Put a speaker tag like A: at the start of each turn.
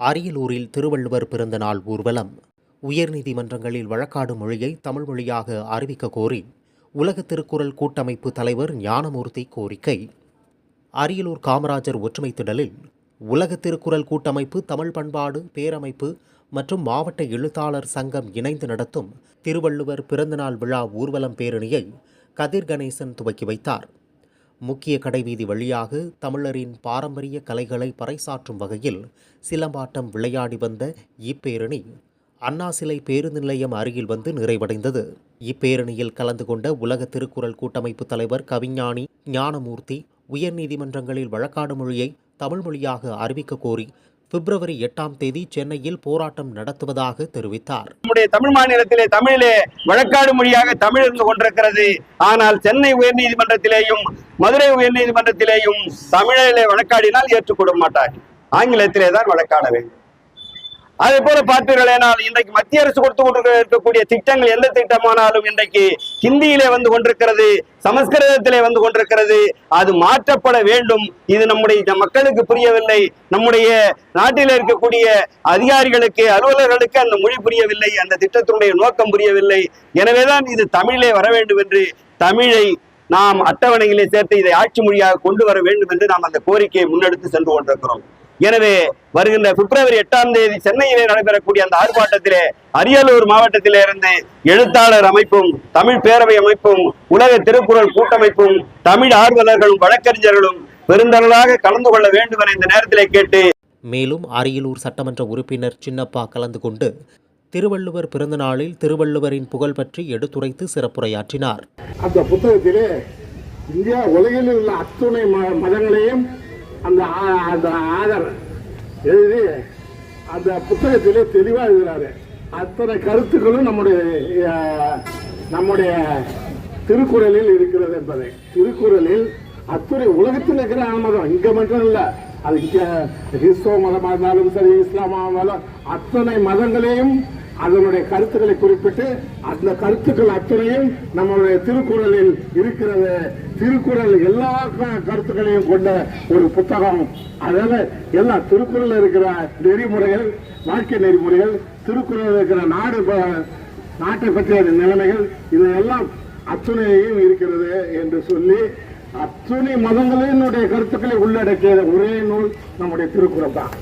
A: அரியலூரில் திருவள்ளுவர் பிறந்த நாள் ஊர்வலம். உயர்நீதிமன்றங்களில் வழக்காடு மொழியை தமிழ் மொழியாக அறிவிக்க கோரி உலக திருக்குறள் கூட்டமைப்பு தலைவர் ஞானமூர்த்தி கோரிக்கை. அரியலூர் காமராஜர் ஒற்றுமை திடலில் உலக திருக்குறள் கூட்டமைப்பு தமிழ் பண்பாடு பேரமைப்பு மற்றும் மாவட்ட எழுத்தாளர் சங்கம் இணைந்து நடத்தும் திருவள்ளுவர் பிறந்தநாள் விழா ஊர்வலம் பேரணியை கதிர் கணேசன் துவக்கி வைத்தார். முக்கிய கடைவீதி வழியாக தமிழரின் பாரம்பரிய கலைகளை பறைசாற்றும் வகையில் சிலம்பாட்டம் விளையாடி வந்த இப்பேரணி அண்ணா சிலை பேருந்து நிலையம் அருகில் வந்து நிறைவடைந்தது. இப்பேரணியில் கலந்து கொண்ட உலக திருக்குறள் கூட்டமைப்பு தலைவர் கவிஞானி ஞானமூர்த்தி உயர்நீதிமன்றங்களில் வழக்காடு மொழியை தமிழ் மொழியாக அறிவிக்க கோரி பிப்ரவரி எட்டாம் தேதி சென்னையில் போராட்டம் நடத்துவதாக தெரிவித்தார்.
B: நம்முடைய தமிழ் மாநிலத்திலே தமிழிலே வழக்காடு மொழியாக தமிழ் இருந்து கொண்டிருக்கிறது. ஆனால் சென்னை உயர்நீதிமன்றத்திலேயும் மதுரை உயர்நீதிமன்றத்திலேயும் தமிழிலே வழக்காடினால் ஏற்றுக்கொள்ள மாட்டார்கள். ஆங்கிலத்திலே தான் வழக்காட வேண்டும். அதே போல பார்த்தீர்களேனால் இன்றைக்கு மத்திய அரசு கொடுத்து கொண்டு இருக்கக்கூடிய திட்டங்கள் எந்த திட்டமானாலும் இன்றைக்கு ஹிந்தியிலே வந்து கொண்டிருக்கிறது சமஸ்கிருதத்திலே வந்து கொண்டிருக்கிறது. அது மாற்றப்பட வேண்டும். இது நம்முடைய மக்களுக்கு புரியவில்லை. நம்முடைய நாட்டில் இருக்கக்கூடிய அதிகாரிகளுக்கு அலுவலர்களுக்கு அந்த மொழி புரியவில்லை. அந்த திட்டத்தினுடைய நோக்கம் புரியவில்லை. எனவேதான் இது தமிழிலே வர வேண்டும் என்று தமிழை நாம் அட்டவணையிலே சேர்த்து இதை ஆட்சி மொழியாக கொண்டு வர வேண்டும் என்று நாம் அந்த கோரிக்கையை முன்னெடுத்து சென்று கொண்டிருக்கிறோம். எனவே வருகின்ற பிப்ரவரி எட்டாம் தேதி சென்னையிலே நடைபெறக்கூடிய அந்த ஆர்ப்பாட்டத்திலே அரியலூர் மாவட்டத்திலே இருந்து எழுத்தாளர் அமைப்பும் தமிழ் பேரவை அமைப்பும் உலக திருக்குறள் கூட்டமைப்பும் தமிழ் ஆர்வலர்களும் வழக்கறிஞர்களும் பெருந்தளவாக கலந்து கொள்ள வேண்டும் என இந்த நேரத்திலே கேட்டு
A: மேலும் அரியலூர் சட்டமன்ற உறுப்பினர் சின்னப்பா கலந்து கொண்டு திருவள்ளுவர் பிறந்த நாளில் திருவள்ளுவரின் புகழ் பற்றி எடுத்துரைத்து சிறப்புரையாற்றினார்.
C: அந்த புத்தகத்திலே இந்தியா உலகில் உள்ள அத்துணை மதங்களையும் அந்த அந்த ஆதர் எழுதி அந்த புத்தகத்திலே தெளிவாக எழுதுறாரு. அத்தனை கருத்துக்களும் நம்முடைய நம்முடைய திருக்குறளில் இருக்கிறது என்பதை. திருக்குறளில் அத்துறை உலகத்தில் இருக்கிற மதம் இங்கே மட்டும் இல்லை அது இங்கே கிறிஸ்தவ மதமாக இருந்தாலும் சரி இஸ்லாமா இருந்தாலும் அத்தனை மதங்களையும் அதனுடைய கருத்துக்களை குறிப்பிட்டு அந்த கருத்துக்கள் அத்தனையும் நம்மளுடைய திருக்குறளில் இருக்கிறது. திருக்குறள் எல்லா கருத்துக்களையும் கொண்ட ஒரு புத்தகம். அதாவது எல்லா திருக்குறள் இருக்கிற நெறிமுறைகள் வாழ்க்கை நெறிமுறைகள் திருக்குறள் இருக்கிற நாடு ப- நாட்டை பற்றிய நிலைமைகள் இது எல்லாம் அத்துணையும் இருக்கிறது என்று சொல்லி அத்துணை மதங்களினுடைய கருத்துக்களை உள்ளடக்கிய ஒரே நூல் நம்முடைய திருக்குறள் தான்.